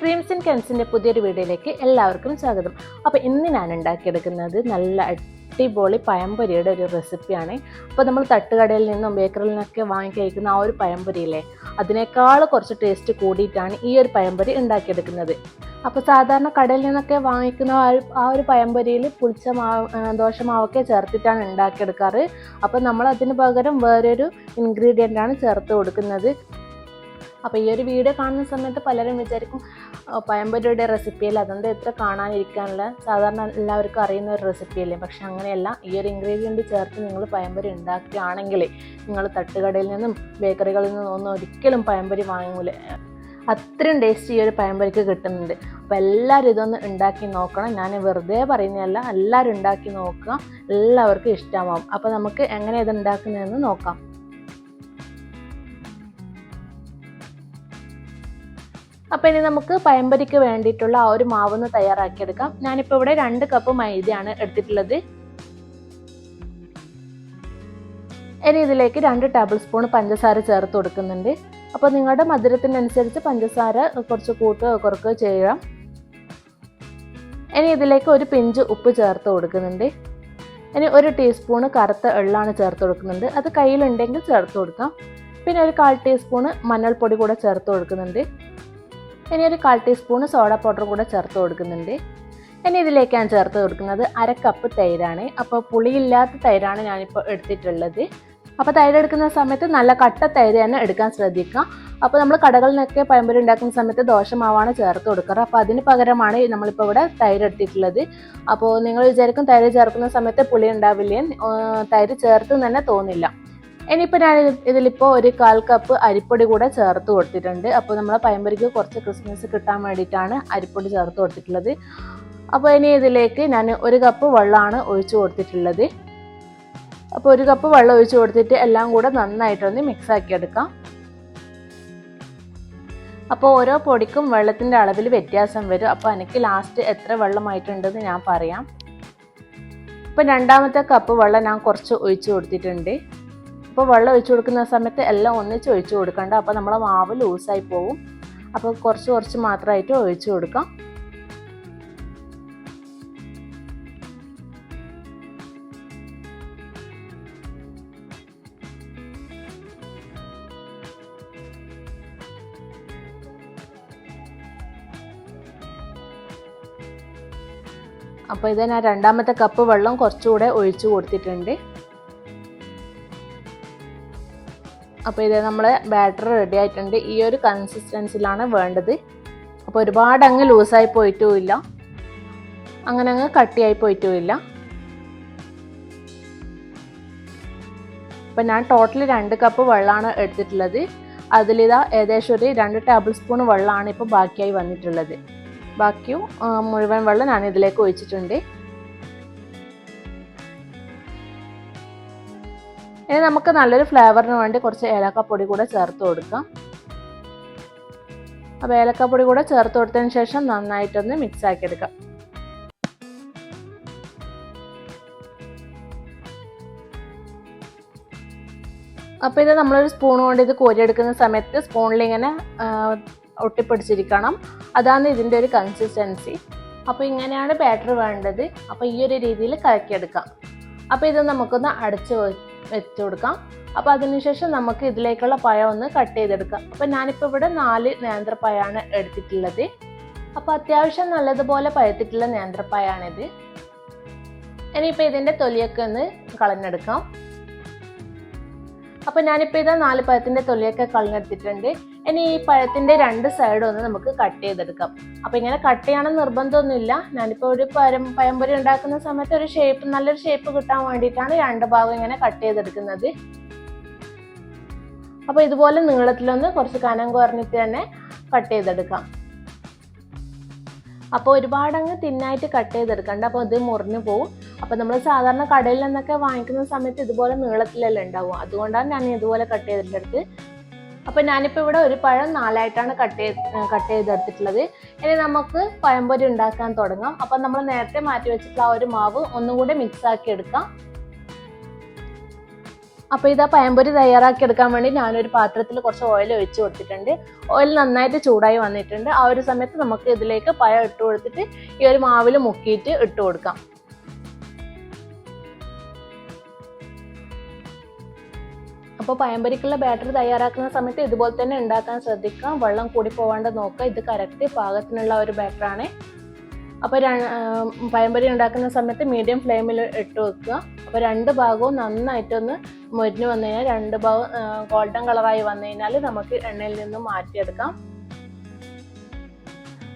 Dreams and കെൻസിന്റെ പുതിയൊരു വീഡിയോയിലേക്ക് എല്ലാവർക്കും സ്വാഗതം. അപ്പോൾ ഇന്ന് ഞാൻ ഉണ്ടാക്കിയെടുക്കുന്നത് നല്ല അടിപൊളി പഴംപൊരിയുടെ ഒരു റെസിപ്പിയാണ് അപ്പോൾ നമ്മൾ തട്ടുകടയിൽ നിന്നും ബേക്കറിയിൽ നിന്നൊക്കെ വാങ്ങി കഴിക്കുന്ന ആ ഒരു പഴംപൊരിയില്ലേ അതിനേക്കാൾ കുറച്ച് ടേസ്റ്റ് കൂടിയിട്ടാണ് ഈ ഒരു പഴംപൊരി ഉണ്ടാക്കിയെടുക്കുന്നത്. അപ്പോൾ സാധാരണ കടയിൽ നിന്നൊക്കെ വാങ്ങിക്കുന്ന ആ ഒരു പഴംപൊരിയിൽ പുളിച്ച മാവ് ദോശമാവൊക്കെ ചേർത്തിട്ടാണ് ഉണ്ടാക്കിയെടുക്കാറ്. അപ്പോൾ നമ്മൾ അതിന് പകരം വേറൊരു ഇൻഗ്രീഡിയന്റ് ആണ് ചേർത്ത് കൊടുക്കുന്നത്. അപ്പോൾ ഈ ഒരു വീഡിയോ കാണുന്ന സമയത്ത് പലരും വിചാരിക്കും "ആ, പഴംപൊരിയുടെ അല്ലേ? അതുകൊണ്ട് എത്ര കാണാനിരിക്കാനുള്ള സാധാരണ എല്ലാവർക്കും അറിയുന്ന ഒരു റെസിപ്പിയല്ലേ പക്ഷെ അങ്ങനെയല്ല. ഈ ഒരു ഇൻഗ്രീഡിയന്റ് ചേർത്ത് നിങ്ങൾ പയമ്പരി ഉണ്ടാക്കുകയാണെങ്കിൽ നിങ്ങൾ തട്ടുകടയിൽ നിന്നും ബേക്കറികളിൽ നിന്നും ഒന്നും ഒരിക്കലും പയമ്പരി വാങ്ങൂല. അത്രയും ടേസ്റ്റ് ഈ ഒരു പഴംപൊരിക്ക് കിട്ടുന്നുണ്ട്. അപ്പോൾ എല്ലാവരും ഇതൊന്ന് ഉണ്ടാക്കി നോക്കണം. ഞാൻ വെറുതെ പറയുന്നതല്ല എല്ലാവരും ഉണ്ടാക്കി നോക്കുക. എല്ലാവർക്കും ഇഷ്ടമാവും. അപ്പോൾ നമുക്ക് എങ്ങനെ ഇത് ഉണ്ടാക്കുന്നതെന്ന് നോക്കാം. അപ്പോൾ ഇനി നമുക്ക് പഴംപൊരിക്ക് വേണ്ടിയിട്ടുള്ള ആ ഒരു മാവ് മാവൊന്ന് തയ്യാറാക്കിയെടുക്കാം. ഞാനിപ്പോൾ ഇവിടെ രണ്ട് കപ്പ് മൈദയാണ് എടുത്തിട്ടുള്ളത്. ഇനി ഇതിലേക്ക് രണ്ട് ടേബിൾ സ്പൂൺ പഞ്ചസാര ചേർത്ത് കൊടുക്കുന്നുണ്ട്. അപ്പോൾ നിങ്ങളുടെ മധുരത്തിനനുസരിച്ച് പഞ്ചസാര കുറച്ച് കൂട്ടുകയോ കുറക്കുകയോ ചെയ്യാം. ഇനി ഇതിലേക്ക് ഒരു പിഞ്ച് ഉപ്പ് ചേർത്ത് കൊടുക്കുന്നുണ്ട്. ഇനി ഒരു ടീസ്പൂണ് കറുത്ത എള്ളാണ് ചേർത്ത് കൊടുക്കുന്നുണ്ട്. അത് കയ്യിലുണ്ടെങ്കിൽ ചേർത്ത് കൊടുക്കാം. പിന്നെ ഒരു കാൽ ടീസ്പൂണ് മഞ്ഞൾപ്പൊടി കൂടെ ചേർത്ത് കൊടുക്കുന്നുണ്ട്. ഇനി ഒരു കാൽ ടീസ്പൂൺ സോഡ പൗഡർ കൂടെ ചേർത്ത് കൊടുക്കുന്നുണ്ട്. ഇനി ഇതിലേക്ക് ഞാൻ ചേർത്ത് കൊടുക്കുന്നത്. അര കപ്പ് തൈരാണ്. അപ്പോൾ പുളിയില്ലാത്ത തൈരാണ് ഞാനിപ്പോൾ എടുത്തിട്ടുള്ളത്. അപ്പോൾ തൈര് എടുക്കുന്ന സമയത്ത് നല്ല കട്ട തൈര് തന്നെ എടുക്കാൻ ശ്രദ്ധിക്കുക. അപ്പോൾ നമ്മൾ കടകളിൽ നിന്നൊക്കെ പഴംപൊരി ഉണ്ടാക്കുന്ന സമയത്ത് ദോശമാവാണ് ചേർത്ത് കൊടുക്കാറ്. അപ്പോൾ അതിന് പകരമാണ് നമ്മളിപ്പോൾ ഇവിടെ തൈര് എടുത്തിട്ടുള്ളത്. അപ്പോൾ നിങ്ങൾ വിചാരിക്കും തൈര് ചേർക്കുന്ന സമയത്ത് പുളി ഉണ്ടാവില്ലേ തൈര് ചേർത്ത് തന്നെ തോന്നില്ല. ഇനിയിപ്പോൾ ഞാൻ ഇത് ഇതിലിപ്പോൾ ഒരു കാൽ കപ്പ് അരിപ്പൊടി കൂടെ ചേർത്ത് കൊടുത്തിട്ടുണ്ട്. അപ്പോൾ നമ്മൾ പയമ്പരിക്ക് കുറച്ച് ക്രിസ്മസ് കിട്ടാൻ വേണ്ടിയിട്ടാണ് അരിപ്പൊടി ചേർത്ത് കൊടുത്തിട്ടുള്ളത്. അപ്പോൾ ഇനി ഇതിലേക്ക് ഞാൻ ഒരു കപ്പ് വെള്ളമാണ് ഒഴിച്ചു കൊടുത്തിട്ടുള്ളത്. അപ്പോൾ ഒരു കപ്പ് വെള്ളം ഒഴിച്ചു കൊടുത്തിട്ട് എല്ലാം കൂടെ നന്നായിട്ടൊന്ന് മിക്സ് ആക്കി എടുക്കാം. അപ്പോൾ ഓരോ പൊടിക്കും വെള്ളത്തിന്റെ അളവിൽ വ്യത്യാസം വരും. അപ്പോൾ എനിക്ക് ലാസ്റ്റ് എത്ര വെള്ളമായിട്ടുണ്ടെന്ന് ഞാൻ പറയാം. ഇപ്പം രണ്ടാമത്തെ കപ്പ് വെള്ളം ഞാൻ കുറച്ച് ഒഴിച്ചു കൊടുത്തിട്ടുണ്ട്. അപ്പോൾ വെള്ളം ഒഴിച്ചു കൊടുക്കുന്ന സമയത്ത് എല്ലാം ഒന്നിച്ച് ഒഴിച്ചു കൊടുക്കണ്ട. അപ്പോൾ നമ്മളെ മാവ് ലൂസായി പോകും അപ്പോൾ കുറച്ച് കുറച്ച് മാത്രമായിട്ട് ഒഴിച്ചു കൊടുക്കാം. അപ്പോൾ ഇത് ഞാൻ രണ്ടാമത്തെ കപ്പ് വെള്ളം കുറച്ചുകൂടെ ഒഴിച്ചു കൊടുത്തിട്ടുണ്ട്. അപ്പോൾ ഇത് നമ്മളെ ബാറ്റർ റെഡി ആയിട്ടുണ്ട്. ഈ ഒരു കൺസിസ്റ്റൻസിലാണ് വേണ്ടത്. അപ്പോൾ ഒരുപാട് അങ്ങ് ലൂസായി പോയിട്ടുമില്ല. അങ്ങനെ അങ്ങ് കട്ടിയായി പോയിട്ടുമില്ല. അപ്പം ഞാൻ ടോട്ടൽ രണ്ട് കപ്പ് വെള്ളമാണ് എടുത്തിട്ടുള്ളത്. അതിലിതാ ഏകദേശം ഒരു രണ്ട് ടേബിൾ സ്പൂൺ വെള്ളമാണ് ഇപ്പോൾ ബാക്കിയായി വന്നിട്ടുള്ളത്. ബാക്കിയും മുഴുവൻ വെള്ളം ഞാൻ ഇതിലേക്ക് ഒഴിച്ചിട്ടുണ്ട്. ഇനി നമുക്ക് നല്ലൊരു ഫ്ലേവറിന് വേണ്ടി കുറച്ച് ഏലക്കപ്പൊടി കൂടെ ചേർത്ത് കൊടുക്കാം. അപ്പോൾ ഏലക്കപ്പൊടി കൂടെ ചേർത്ത് കൊടുത്തതിന് ശേഷം നന്നായിട്ടൊന്ന് മിക്സ് ആക്കി എടുക്കാം. അപ്പോൾ ഇത് നമ്മളൊരു സ്പൂൺ കൊണ്ട് ഇത് കോരിയെടുക്കുന്ന സമയത്ത് സ്പൂണിൽ ഇങ്ങനെ ഒട്ടിപ്പിടിച്ചിരിക്കണം. അതാണ് ഇതിന്റെ ഒരു കൺസിസ്റ്റൻസി അപ്പോൾ ഇങ്ങനെയാണ് ബാറ്റർ വേണ്ടത്. അപ്പോൾ ഈ ഒരു രീതിയിൽ കലക്കിയെടുക്കാം. അപ്പോൾ ഇത് നമുക്കൊന്ന് അടച്ചു വെച്ച് കൊടുക്കാം അപ്പോൾ അതിനുശേഷം നമുക്ക് ഇതിലേക്കുള്ള പഴം ഒന്ന് കട്ട് ചെയ്തെടുക്കാം. അപ്പോൾ ഞാനിപ്പോൾ ഇവിടെ നാല് നേന്ത്രപ്പഴമാണ് എടുത്തിട്ടുള്ളത്. അപ്പോൾ അത്യാവശ്യം നല്ലതുപോലെ പഴുത്തിട്ടുള്ള നേന്ത്രപ്പഴമാണിത് ഇനിയിപ്പോൾ ഇതിന്റെ തൊലിയൊക്കെ ഒന്ന് കളഞ്ഞെടുക്കാം. അപ്പോൾ ഞാനിപ്പോൾ ഇതാ നാല് പഴത്തിന്റെ തൊലിയൊക്കെ കളഞ്ഞെടുത്തിട്ടുണ്ട്. ഇനി ഈ പഴത്തിന്റെ രണ്ട് സൈഡും ഒന്ന് നമുക്ക് കട്ട് ചെയ്തെടുക്കാം. അപ്പോൾ ഇങ്ങനെ കട്ട് ചെയ്യണം നിർബന്ധമൊന്നുമില്ല. ഞാനിപ്പോൾ ഒരു പരം പഴംപൊരി ഉണ്ടാക്കുന്ന സമയത്ത് ഒരു ഷേപ്പ് നല്ലൊരു ഷേപ്പ് കിട്ടാൻ വേണ്ടിയിട്ടാണ് രണ്ട് ഭാഗം ഇങ്ങനെ കട്ട് ചെയ്തെടുക്കുന്നത്. അപ്പോൾ ഇതുപോലെ നീളത്തിലൊന്ന് കുറച്ച് കനം കുറഞ്ഞിട്ട് തന്നെ കട്ട് ചെയ്തെടുക്കാം. അപ്പോൾ ഒരുപാടങ്ങ് തിന്നായിട്ട് കട്ട് ചെയ്തെടുക്കണ്ട. അപ്പോൾ ഇത് മുറിഞ്ഞു പോവും. അപ്പോൾ നമ്മൾ സാധാരണ കടയിൽ നിന്നൊക്കെ വാങ്ങിക്കുന്ന സമയത്ത് ഇതുപോലെ നീളത്തിലല്ലേ ഉണ്ടാവും അതുകൊണ്ടാണ് ഞാൻ ഇതുപോലെ കട്ട് ചെയ്തെടുത്തത് അപ്പോൾ ഞാനിപ്പോൾ ഇവിടെ ഒരു പഴം നാലായിട്ടാണ് കട്ട് ചെയ്ത് കട്ട് ചെയ്തെടുത്തിട്ടുള്ളത്. ഇനി നമുക്ക് പഴംപൊരി ഉണ്ടാക്കാൻ തുടങ്ങാം. അപ്പം നമ്മൾ നേരത്തെ മാറ്റി വെച്ചിട്ടുള്ള ആ ഒരു മാവ് ഒന്നും കൂടെ മിക്സ് ആക്കി എടുക്കാം. അപ്പോൾ ഇതാ പഴംപൊരി തയ്യാറാക്കി എടുക്കാൻ വേണ്ടി ഞാനൊരു പാത്രത്തിൽ കുറച്ച് ഓയിൽ ഒഴിച്ച് കൊടുത്തിട്ടുണ്ട്. ഓയിൽ നന്നായിട്ട് ചൂടായി വന്നിട്ടുണ്ട്. ആ ഒരു സമയത്ത് നമുക്ക് ഇതിലേക്ക് പഴം ഇട്ട് കൊടുത്തിട്ട് ഈ ഒരു മാവിൽ മുക്കിയിട്ട് ഇട്ട് കൊടുക്കാം. അപ്പോൾ പയമ്പരിക്കുള്ള ബാറ്ററി തയ്യാറാക്കുന്ന സമയത്ത് ഇതുപോലെ തന്നെ ഉണ്ടാക്കാൻ ശ്രദ്ധിക്കാം വെള്ളം കൂടി പോവാണ്ട് നോക്കുക. ഇത് കറക്റ്റ് പാകത്തിനുള്ള ഒരു ബാറ്ററാണ് അപ്പോൾ പയമ്പരി ഉണ്ടാക്കുന്ന സമയത്ത് മീഡിയം ഫ്ലെയിമിൽ ഇട്ട് വെക്കുക. അപ്പോൾ രണ്ട് ഭാഗവും നന്നായിട്ടൊന്ന് മുരിഞ്ഞ് വന്നു കഴിഞ്ഞാൽ രണ്ട് ഭാഗം ഗോൾഡൻ കളറായി വന്നു കഴിഞ്ഞാൽ നമുക്ക് എണ്ണയിൽ നിന്നും മാറ്റിയെടുക്കാം.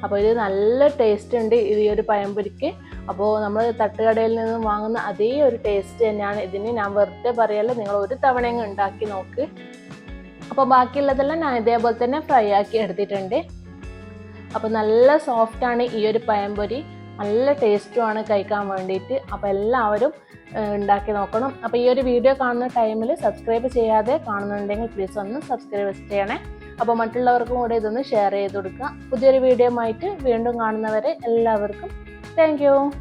അപ്പോൾ ഇത് നല്ല ടേസ്റ്റ് ഉണ്ട് ഈ ഒരു പഴംപൊരിക്ക് അപ്പോൾ നമ്മൾ തട്ടുകടയിൽ നിന്ന് വാങ്ങുന്ന അതേ ഒരു ടേസ്റ്റ് തന്നെയാണ്. ഇതിന് ഞാൻ വെറുതെ പറയല്ല നിങ്ങൾ ഒരു തവണയും ഉണ്ടാക്കി നോക്ക്. അപ്പോൾ ബാക്കിയുള്ളതെല്ലാം ഞാൻ ഇതേപോലെ തന്നെ ഫ്രൈ ആക്കി എടുത്തിട്ടുണ്ട്. അപ്പോൾ നല്ല സോഫ്റ്റാണ് ഈ ഒരു പഴംപൊരി. നല്ല ടേസ്റ്റുമാണ് കഴിക്കാൻ വേണ്ടിയിട്ട്. അപ്പോൾ എല്ലാവരും ഉണ്ടാക്കി നോക്കണം. അപ്പോൾ ഈ ഒരു വീഡിയോ കാണുന്ന ടൈമിൽ സബ്സ്ക്രൈബ് ചെയ്യാതെ കാണുന്നുണ്ടെങ്കിൽ പ്ലീസ് ഒന്ന് സബ്സ്ക്രൈബ് ചെയ്യണേ. അപ്പോൾ മറ്റുള്ളവർക്കും കൂടെ ഇതൊന്ന് ഷെയർ ചെയ്ത് കൊടുക്കുക. പുതിയൊരു വീഡിയോ ആയിട്ട് വീണ്ടും കാണുന്നവരെ എല്ലാവർക്കും Thank you.